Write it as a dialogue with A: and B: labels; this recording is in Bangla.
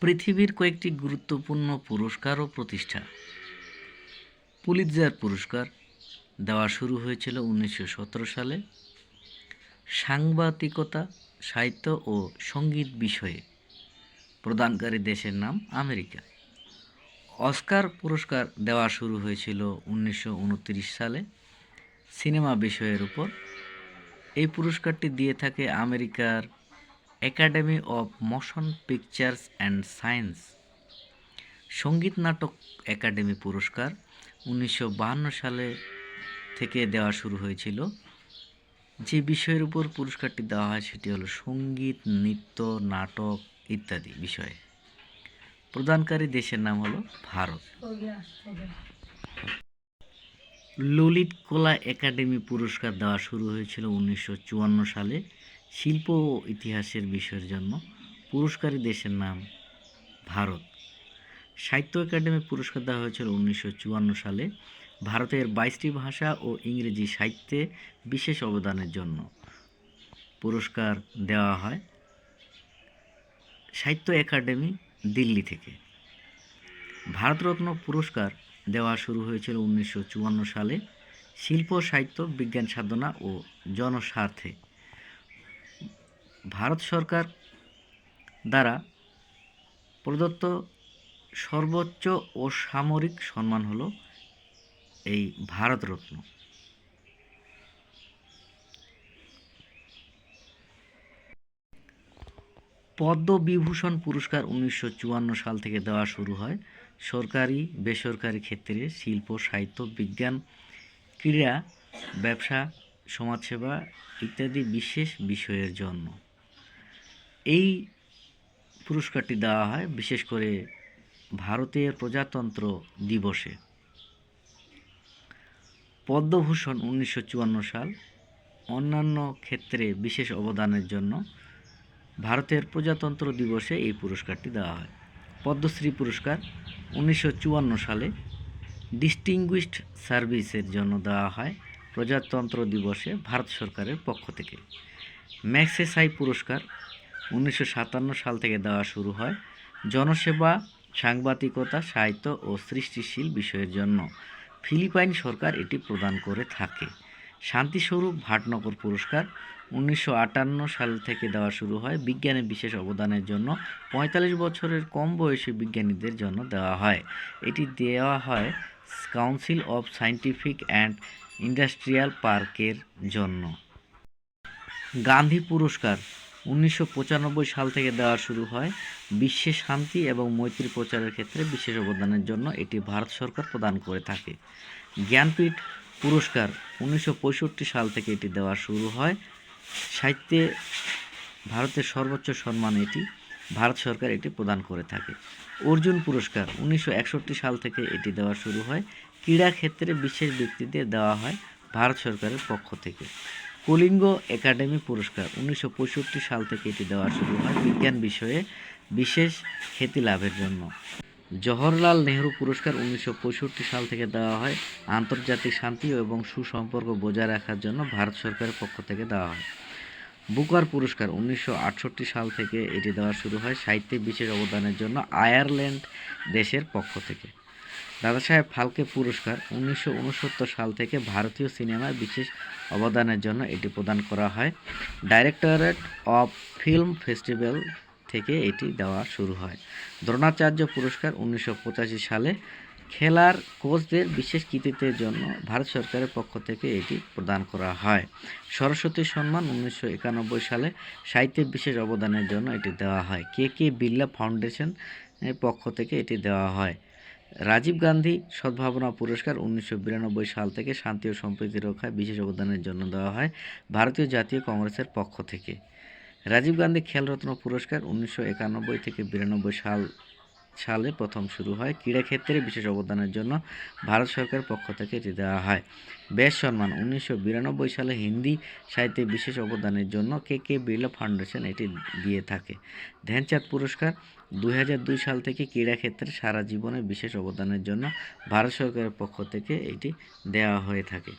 A: পৃথিবীর কয়েকটি গুরুত্বপূর্ণ পুরস্কার ও প্রতিষ্ঠা। পুলিৎজার পুরস্কার দেওয়া শুরু হয়েছিল উনিশশো সতেরো সালে। সাংবাদিকতা, সাহিত্য ও সংগীত বিষয়ে প্রদানকারী দেশের নাম আমেরিকা। অস্কার পুরস্কার দেওয়া শুরু হয়েছিল উনিশশো উনত্রিশ সালে। সিনেমা বিষয়ের উপর। এই পুরস্কারটি দিয়ে থাকে আমেরিকার academy of motion pictures and science. সংগীত নাটক একাডেমি পুরস্কার উনিশশো সালে থেকে দেওয়া শুরু হয়েছিল। যে বিষয়ের উপর পুরস্কারটি দেওয়া হয় সেটি হলো সংগীত, নৃত্য, নাটক ইত্যাদি বিষয়ে। প্রদানকারী দেশের নাম হলো ভারত। ললিত কলা একাডেমি পুরস্কার দেওয়া শুরু হয়েছিল উনিশশো চুয়ান্ন সালে। শিল্প ও ইতিহাসের বিষয়ের জন্য। পুরস্কারী দেশের নাম, ভারত। সাহিত্য একাডেমি পুরস্কার দেওয়া হয়েছিল উনিশশো চুয়ান্ন সালে। ভারতের বাইশটি ভাষা ও ইংরেজি সাহিত্যে বিশেষ অবদানের জন্য পুরস্কার দেওয়া হয় সাহিত্য একাডেমি দিল্লি থেকে। ভারতরত্ন পুরস্কার দেওয়া শুরু হয়েছিল উনিশশো চুয়ান্ন সালে। শিল্প, সাহিত্য, বিজ্ঞান, সাধনা ও জনস্বার্থে। ভারত সরকার দ্বারা প্রদত্ত সর্বোচ্চ ও সামরিক সম্মান হল এই ভারতরত্ন। পদ্মবিভূষণ পুরস্কার উনিশশো চুয়ান্ন সাল থেকে দেওয়া শুরু হয়। সরকারি, বেসরকারি ক্ষেত্রে শিল্প, সাহিত্য, বিজ্ঞান, ক্রীড়া, ব্যবসা, সমাজসেবা ইত্যাদি বিশেষ বিষয়ের জন্য। এই পুরস্কারটি দেওয়া হয় বিশেষ করে ভারতের প্রজাতন্ত্র দিবসে। পদ্মভূষণ উনিশশো চুয়ান্ন সাল অন্যান্য ক্ষেত্রে বিশেষ অবদানের জন্য ভারতের প্রজাতন্ত্র দিবসে এই পুরস্কারটি দেওয়া হয়। পদ্মশ্রী পুরস্কার উনিশশো চুয়ান্ন সালে ডিস্টিংগুইশড সার্ভিসের জন্য দেওয়া হয় প্রজাতন্ত্র দিবসে ভারত সরকারের পক্ষ থেকে। ম্যাক্সেসাই পুরস্কার উনিশশো সাতান্ন সাল থেকে দেওয়া শুরু হয় জনসেবা, সাংবাদিকতা, সাহিত্য ও সৃষ্টিশীল বিষয়ের জন্য। ফিলিপাইন সরকার এটি প্রদান করে থাকে। শান্তিস্বরূপ ভাটনগর পুরস্কার উনিশশো আটান্ন সাল থেকে দেওয়া শুরু হয়। বিজ্ঞানে বিশেষ অবদানের জন্য পঁয়তাল্লিশ বছরের কম বয়সী বিজ্ঞানীদের জন্য দেওয়া হয়। এটি দেওয়া হয় council of scientific and industrial পার্কের জন্য। গান্ধী পুরস্কার উনিশশো পঁচানব্বই সাল থেকে দেওয়া শুরু হয়। বিশ্বে শান্তি এবং মৈত্রী প্রচারের ক্ষেত্রে বিশেষ অবদানের জন্য এটি ভারত সরকার প্রদান করে থাকে। জ্ঞানপীঠ পুরস্কার উনিশশো পঁয়ষট্টি সাল থেকে এটি দেওয়া শুরু হয়। সাহিত্যে ভারতের সর্বোচ্চ সম্মান এটি, ভারত সরকার এটি প্রদান করে থাকে। অর্জুন পুরস্কার উনিশশো একষট্টি সাল থেকে এটি দেওয়া শুরু হয়। ক্রীড়া ক্ষেত্রে বিশেষ ব্যক্তিদের দেওয়া হয় ভারত সরকারের পক্ষ থেকে। কলিঙ্গ একাডেমি পুরস্কার উনিশশো পঁয়ষট্টি সাল থেকে এটি দেওয়া শুরু হয় বিজ্ঞান বিষয়ে বিশেষ খ্যাতি লাভের জন্য। জওহরলাল নেহরু পুরস্কার উনিশশো পঁয়ষট্টি সাল থেকে দেওয়া হয়। আন্তর্জাতিক শান্তি এবং সুসম্পর্ক বজায় রাখার জন্য ভারত সরকারের পক্ষ থেকে দেওয়া হয়। বুকার পুরস্কার উনিশশো আটষট্টি সাল থেকে এটি দেওয়া শুরু হয় সাহিত্যে বিশেষ অবদানের জন্য আয়ারল্যান্ড দেশের পক্ষ থেকে। দাদা সাহেব ফালকে পুরস্কার উনিশশো উনসত্তর সাল থেকে ভারতীয় সিনেমায় বিশেষ অবদানের জন্য এটি প্রদান করা হয়। ডাইরেক্টরেট অফ ফিল্ম ফেস্টিভ্যাল থেকে এটি দেওয়া শুরু হয়। দ্রোণাচার্য পুরস্কার উনিশশো পঁচাশি সালে খেলার কোচদের বিশেষ কৃতিত্বের জন্য ভারত সরকারের পক্ষ থেকে এটি প্রদান করা হয়। সরস্বতী সম্মান উনিশশো একানব্বই সালে সাহিত্যে বিশেষ অবদানের জন্য এটি দেওয়া হয়। কে কে বিড়লা ফাউন্ডেশন পক্ষ থেকে এটি দেওয়া হয়। রাজীব গান্ধী সদ্ভাবনা পুরস্কার উনিশশো বিরানব্বই সাল থেকে শান্তি ও সম্প্রীতি রক্ষায় বিশেষ অবদানের জন্য দেওয়া হয় ভারতীয় জাতীয় কংগ্রেসের পক্ষ থেকে। রাজীব গান্ধী খেলরত্ন পুরস্কার উনিশশো একানব্বই থেকে বিরানব্বই সাল, সালে প্রথম শুরু হয় ক্রীড়াক্ষেত্রে বিশেষ অবদানের জন্য ভারত সরকারের পক্ষ থেকে এটি দেওয়া হয়। বেশ সম্মান, উনিশশো বিরানব্বই সালে হিন্দি সাহিত্যে বিশেষ অবদানের জন্য কে কে বিড়লা ফাউন্ডেশন এটি দিয়ে থাকে। ধ্যানচাঁদ পুরস্কার দুই সাল থেকে ক্রীড়াক্ষেত্রে সারা জীবনে বিশেষ অবদানের জন্য ভারত সরকারের পক্ষ থেকে এটি দেওয়া হয়ে থাকে।